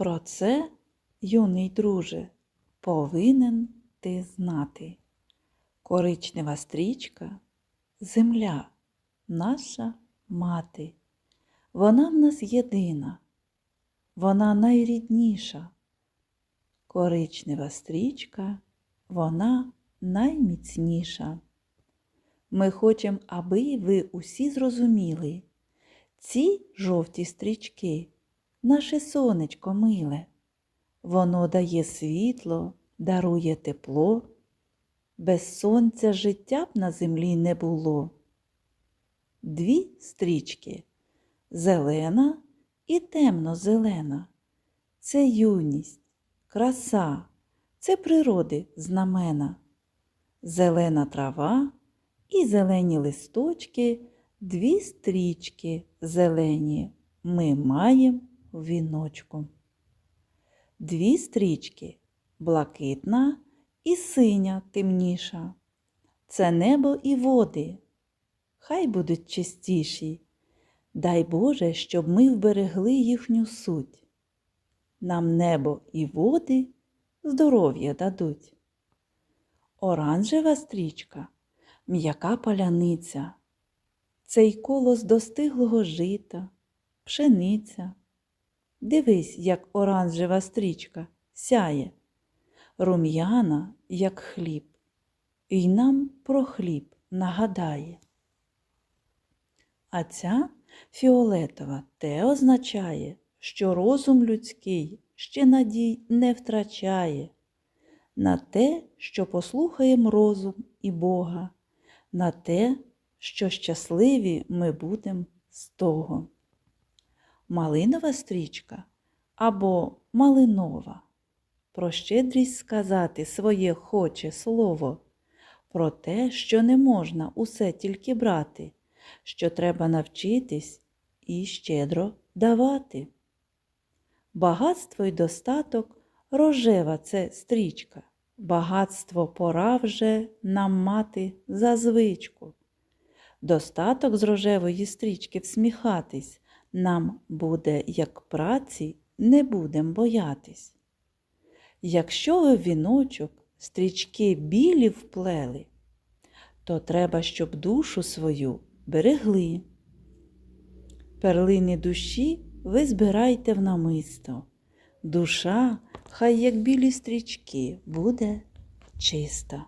Про це, юний друже, повинен ти знати. Коричнева стрічка земля, наша мати. Вона в нас єдина, вона найрідніша. Коричнева стрічка, вона найміцніша. Ми хочемо, аби ви усі зрозуміли. Ці жовті стрічки наше сонечко миле. Воно дає світло, дарує тепло. Без сонця життя б на землі не було. Дві стрічки зелена і темно-зелена. Це юність, краса, це природи знамена. Зелена трава і зелені листочки, дві стрічки зелені ми маємо в віночку. Дві стрічки блакитна і синя темніша. Це небо і води. Хай будуть чистіші. Дай Боже, щоб ми вберегли їхню суть. Нам небо і води здоров'я дадуть. Оранжева стрічка, м'яка паляниця, цей колос достиглого жита, пшениця. Дивись, як оранжева стрічка сяє, рум'яна, як хліб, і нам про хліб нагадає. А ця фіолетова те означає, що розум людський ще надій не втрачає на те, що послухаємо розум і Бога, на те, що щасливі ми будемо з того. Малинова стрічка або малинова. Про щедрість сказати своє хоче слово, про те, що не можна усе тільки брати, що треба навчитись і щедро давати. Багатство й достаток рожева це стрічка, багатство пора вже нам мати за звичку. Достаток з рожевої стрічки всміхатись нам буде, як праці, не будем боятись. Якщо ви в віночок стрічки білі вплели, то треба, щоб душу свою берегли. Перлини душі ви збирайте в намисто. Душа, хай як білі стрічки, буде чиста.